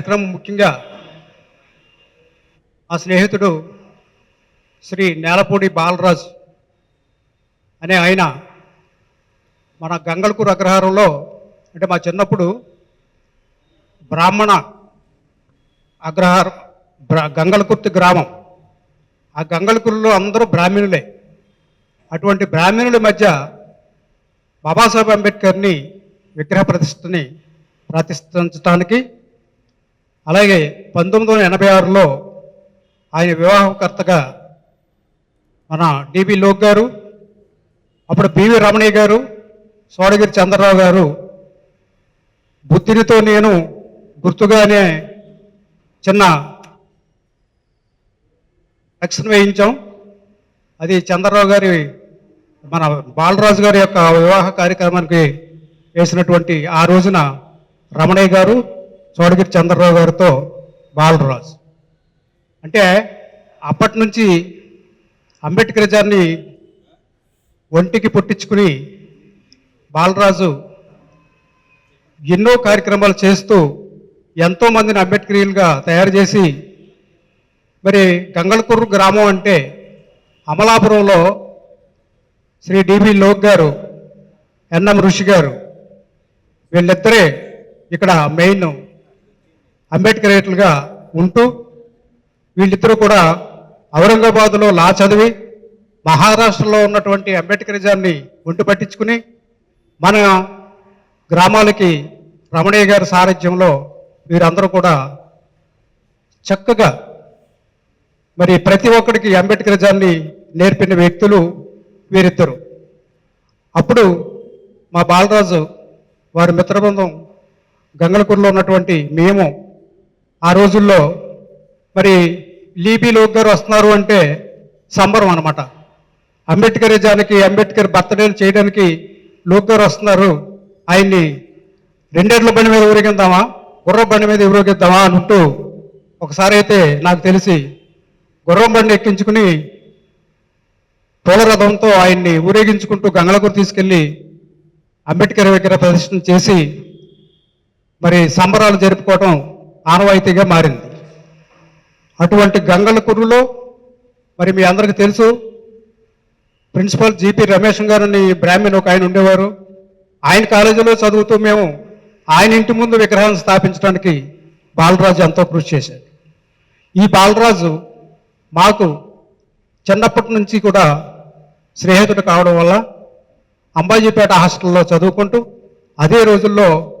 కార్యక్రమం ముఖ్యంగా మా స్నేహితుడు శ్రీ నేలపూడి బాలరాజ్ అనే ఆయన మన గంగళకూరు అగ్రహారంలో అంటే మా చిన్నప్పుడు బ్రాహ్మణ అగ్రహారం గంగళకుర్తి గ్రామం. ఆ గంగళకూరులో అందరూ బ్రాహ్మణులే. అటువంటి బ్రాహ్మణుల మధ్య బాబాసాహెబ్ అంబేద్కర్ని విగ్రహ ప్రతిష్టని ప్రతిష్ఠించడానికి అలాగే పంతొమ్మిది వందల ఎనభై ఆరులో ఆయన వివాహకర్తగా మన డిబి లోక్ గారు అప్పుడు పివి రమణయ్య గారు సోడగిరి చంద్రరావు గారు బుద్ధినితో నేను గుర్తుగానే చిన్న రక్షణ వేయించాం. అది చంద్రరావు గారి మన బాలరాజు గారి యొక్క వివాహ కార్యక్రమానికి వేసినటువంటి ఆ రోజున రమణయ్య గారు చోడగిరి చంద్రరావు గారితో బాలరాజు. అంటే అప్పటి నుంచి అంబేద్కరిజాన్ని ఒంటికి పుట్టించుకుని బాలరాజు ఎన్నో కార్యక్రమాలు చేస్తూ ఎంతో మందిని తయారు చేసి మరి గంగళకూరు గ్రామం అంటే అమలాపురంలో శ్రీ డిబి లోక్ గారు ఎన్ఎం ఋషి గారు వీళ్ళిద్దరే ఇక్కడ మెయిన్ అంబేద్కరేట్లుగా ఉంటూ వీళ్ళిద్దరూ కూడా ఔరంగాబాదులో లా చదివి మహారాష్ట్రలో ఉన్నటువంటి అంబేద్కరిజాన్ని ఒంటి పట్టించుకుని మన గ్రామాలకి రమణయ్య గారి సారథ్యంలో వీరందరూ కూడా చక్కగా మరి ప్రతి ఒక్కడికి అంబేద్కరిజాన్ని నేర్పిన వ్యక్తులు వీరిద్దరు. అప్పుడు మా బాలరాజు వారి మిత్రబృందం గంగలకూరులో ఉన్నటువంటి మేము ఆ రోజుల్లో మరి లీబీ లోక్ గారు వస్తున్నారు అంటే సంబరం అనమాట అంబేద్కరిజానికి అంబేద్కర్ బర్త్డేలు చేయడానికి లోక్ గారు వస్తున్నారు. ఆయన్ని రెండేళ్ళ బండి మీద ఊరేగిద్దామా గుర్ర బండి మీద ఊరేగిద్దామా అంటూ ఒకసారి అయితే నాకు తెలిసి గుర్రం బండి ఎక్కించుకుని తోలరథంతో ఆయన్ని ఊరేగించుకుంటూ గంగలకూరు తీసుకెళ్ళి అంబేద్కర్ విగ్రహ ప్రదర్శన చేసి మరి సంబరాలు జరుపుకోవటం ఆనవాయితీగా మారింది. అటువంటి గంగలకూరులో మరి మీ అందరికీ తెలుసు ప్రిన్సిపల్ జీపీ రమేష్ గారు బ్రాహ్మణ్ ఒక ఆయన ఉండేవారు. ఆయన కాలేజీలో చదువుతూ మేము ఆయన ఇంటి ముందు విగ్రహాన్ని స్థాపించడానికి బాలరాజు ఎంతో కృషి చేశాడు. ఈ బాలరాజు మాకు చిన్నప్పటి నుంచి కూడా స్నేహితుడు కావడం వల్ల అంబాజీపేట హాస్టల్లో చదువుకుంటూ అదే రోజుల్లో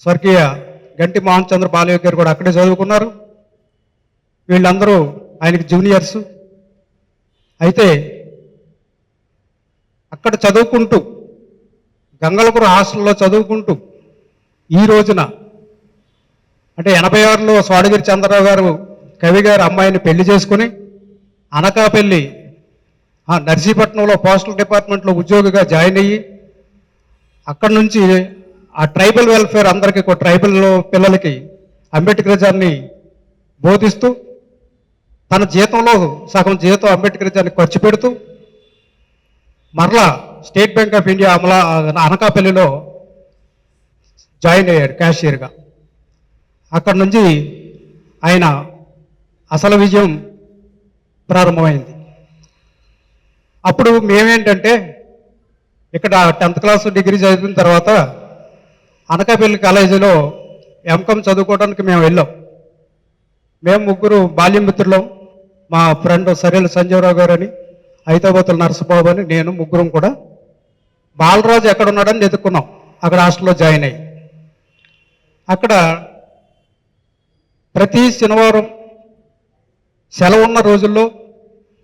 స్వర్గీయ ఎన్టీ మోహన్ చంద్ర బాలయ్య గారు కూడా అక్కడే చదువుకున్నారు. వీళ్ళందరూ ఆయనకి జూనియర్స్. అయితే అక్కడ చదువుకుంటూ గంగలపురం హాస్టల్లో చదువుకుంటూ ఈ రోజున అంటే ఎనభై ఆరులో స్వాడగిరి చంద్రరావు గారు కవి గారు అమ్మాయిని పెళ్ళి చేసుకుని అనకాపల్లి నర్సీపట్నంలో పోస్టల్ డిపార్ట్మెంట్లో ఉద్యోగిగా జాయిన్ అయ్యి అక్కడి నుంచి ఆ ట్రైబల్ వెల్ఫేర్ అందరికీ ఒక ట్రైబల్ పిల్లలకి అంబేద్కరిజాన్ని బోధిస్తూ తన జీతంలో సగం జీతం అంబేద్కరిజాన్ని ఖర్చు పెడుతూ మరలా స్టేట్ బ్యాంక్ ఆఫ్ ఇండియా అమలా అనకాపల్లిలో జాయిన్ అయ్యాడు క్యాషియర్గా. అక్కడి నుంచి ఆయన అసలు విజయం ప్రారంభమైంది. అప్పుడు మేమేంటంటే ఇక్కడ టెన్త్ క్లాస్ డిగ్రీ చదివిన తర్వాత అనకాపల్లి కాలేజీలో ఎంకామ్ చదువుకోవడానికి మేము వెళ్ళాం. మేము ముగ్గురు బాల్యమిత్రులం మా ఫ్రెండ్ సరేల సంజీవరావు గారు అని హైదరాబాద్లో నరసబాబు అని నేను ముగ్గురం కూడా బాలరాజు ఎక్కడ ఉన్నాడని వెతుక్కున్నాం. అక్కడ హాస్టల్లో జాయిన్ అయ్యి. అక్కడ ప్రతి శనివారం సెలవు ఉన్న రోజుల్లో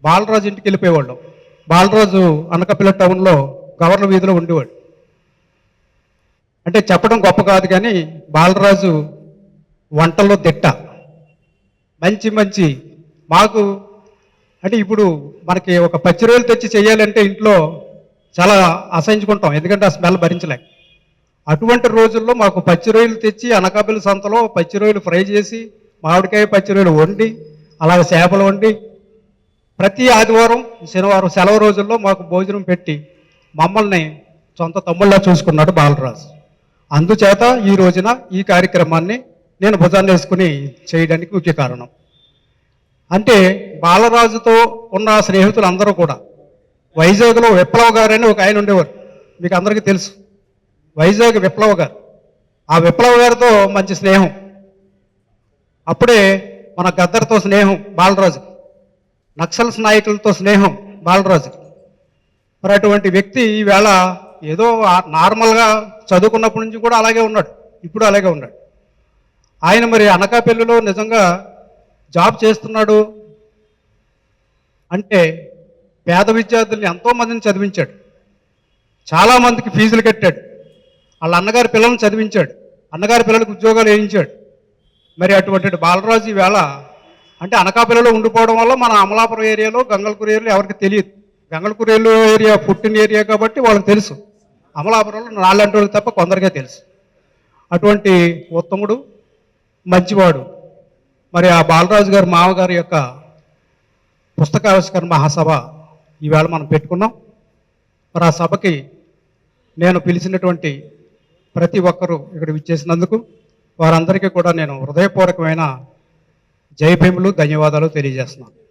బాలరాజు ఇంటికి వెళ్ళిపోయేవాళ్ళం. బాలరాజు అనకపల్లి టౌన్లో గవర్నర్ వీధిలో ఉండేవాడు. అంటే చెప్పడం గొప్ప కాదు కానీ బాలరాజు వంటల్లో దిట్ట. మంచి మంచి మాకు అంటే ఇప్పుడు మనకి ఒక పచ్చి రొయ్యలు తెచ్చి చేయాలంటే ఇంట్లో చాలా అసహించుకుంటాం. ఎందుకంటే ఆ స్మెల్ భరించలేక అటువంటి రోజుల్లో మాకు పచ్చి రొయ్యలు తెచ్చి అనకాపల్లి సంతలో పచ్చి రొయ్యలు ఫ్రై చేసి మామిడికాయ పచ్చి రొయ్యలు వండి అలాగే చేపలు వండి ప్రతి ఆదివారం శనివారం సెలవు రోజుల్లో మాకు భోజనం పెట్టి మమ్మల్ని సొంత తమ్ముళ్ళ చూసుకున్నాడు బాలరాజు. అందుచేత ఈ రోజున ఈ కార్యక్రమాన్ని నేను భుజాన్ని వేసుకుని చేయడానికి ముఖ్య కారణం. అంటే బాలరాజుతో ఉన్న స్నేహితులు అందరూ కూడా వైజాగ్లో విప్లవ గారు అని ఒక ఆయన ఉండేవారు మీకు అందరికీ తెలుసు. వైజాగ్ విప్లవ గారు. ఆ విప్లవ గారితో మంచి స్నేహం. అప్పుడే మన గద్దర్తో స్నేహం బాలరాజు నక్సల్స్ నాయకులతో స్నేహం బాలరాజు మరి అటువంటి వ్యక్తి ఈవేళ ఏదో నార్మల్గా చదువుకున్నప్పటి నుంచి కూడా అలాగే ఉన్నాడు. ఇప్పుడు అలాగే ఉన్నాడు. ఆయన మరి అనకాపల్లిలో నిజంగా జాబ్ చేస్తున్నాడు అంటే పేద విద్యార్థుల్ని ఎంతోమందిని చదివించాడు. చాలామందికి ఫీజులు కట్టాడు. వాళ్ళ అన్నగారి పిల్లల్ని చదివించాడు. అన్నగారి పిల్లలకు ఉద్యోగాలు వేయించాడు. మరి అటువంటి బాలరాజు ఈవేళ అంటే అనకాపల్లిలో ఉండిపోవడం వల్ల మన అమలాపురం ఏరియాలో గంగల్కూరు ఏరియాలో ఎవరికి తెలియదు. గంగల్కూరు ఏరియా పుట్టిన ఏరియా కాబట్టి వాళ్ళకి తెలుసు. అమలాపురంలో నాలాంటి వాళ్ళకి తప్ప కొందరికే తెలుసు. అటువంటి ఉత్తముడు మంచివాడు మరి ఆ బాలరాజు గారి మామగారి యొక్క పుస్తకావిష్కరణ మహాసభ ఈవేళ మనం పెట్టుకున్నాం. మరి ఆ సభకి నేను పిలిచినటువంటి ప్రతి ఒక్కరూ ఇక్కడ విచ్చేసినందుకు వారందరికీ కూడా నేను హృదయపూర్వకమైన జయభీములు ధన్యవాదాలు తెలియజేస్తున్నాను.